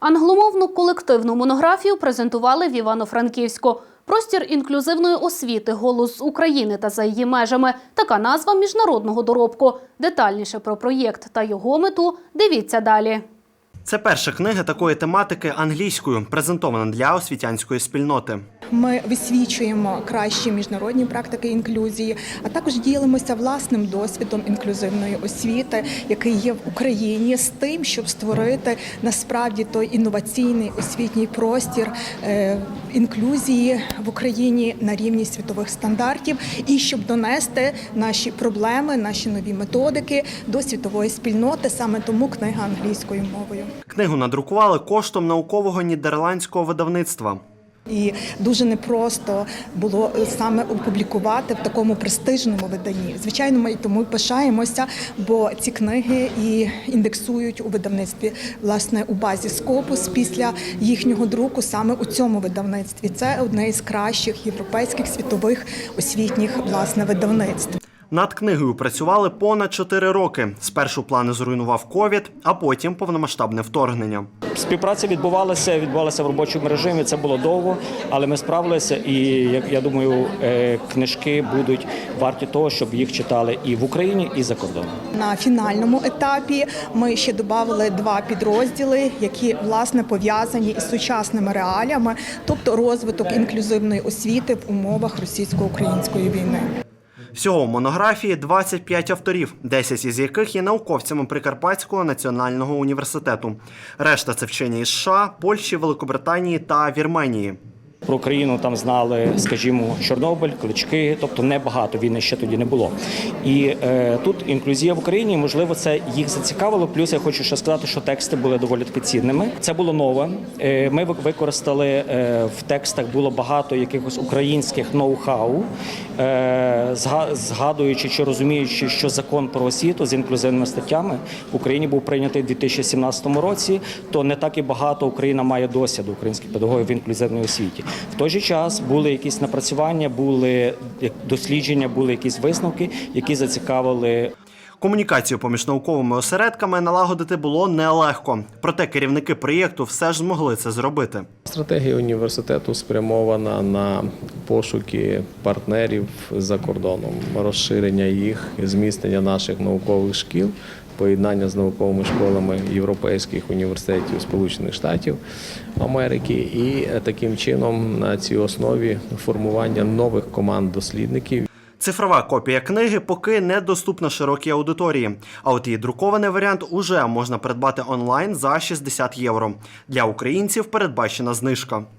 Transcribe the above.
Англомовну колективну монографію презентували в Івано-Франківську. Простір інклюзивної освіти Голос України та за її межами. Така назва міжнародного доробку. Детальніше про проєкт та його мету дивіться далі. Це перша книга такої тематики англійською, презентована для освітянської спільноти. Ми висвічуємо кращі міжнародні практики інклюзії, а також ділимося власним досвідом інклюзивної освіти, який є в Україні, з тим, щоб створити насправді той інноваційний освітній простір е, інклюзії в Україні на рівні світових стандартів, і щоб донести наші проблеми, наші нові методики до світової спільноти. Саме тому книга англійською мовою. Книгу надрукували коштом наукового нідерландського видавництва. І дуже непросто було саме опублікувати в такому престижному виданні. Звичайно, ми і тому пишаємося, бо ці книги і індексують у видавництві власне у базі Скопус після їхнього друку саме у цьому видавництві. Це одне із кращих європейських світових освітніх власне видавництв. Над книгою працювали понад 4 роки. Спершу плани зруйнував ковід, а потім повномасштабне вторгнення. Співпраця відбувалася, відбувалася в робочому режимі. Це було довго, але ми справилися. І я, я думаю, е, книжки будуть варті того, щоб їх читали і в Україні, і за кордоном. На фінальному етапі ми ще додали два підрозділи, які власне пов'язані із сучасними реаліями, тобто розвиток інклюзивної освіти в умовах російсько-української війни. Всього в монографії 25 авторів, 10 із яких є науковцями Прикарпатського національного університету. Решта це вчені із США, Польщі, Великобританії та Вірменії. Про Україну там знали, скажімо, Чорнобиль, клички, тобто небагато війни ще тоді не було. І е, тут інклюзія в Україні, можливо, це їх зацікавило. Плюс я хочу ще сказати, що тексти були доволі таки цінними. Це було нове. Е, ми ви- використали е, в текстах було багато якихось українських ноу-хау, е, згадуючи чи розуміючи, що закон про освіту з інклюзивними статтями в Україні був прийнятий у 2017 році, то не так і багато Україна має досвіду українських педагогів в інклюзивній освіті. В той же час були якісь напрацювання, були дослідження, були якісь висновки, які зацікавили Комунікацію поміж науковими осередками налагодити було нелегко. Проте керівники проєкту все ж змогли це зробити. Стратегія університету спрямована на пошуки партнерів за кордоном, розширення їх, зміцнення наших наукових шкіл, поєднання з науковими школами європейських університетів Сполучених Штатів Америки, і е, таким чином на цій основі формування нових команд дослідників. Цифрова копія книги поки не доступна широкій аудиторії. А от її друкований варіант уже можна придбати онлайн за 60 євро. Для українців передбачена знижка.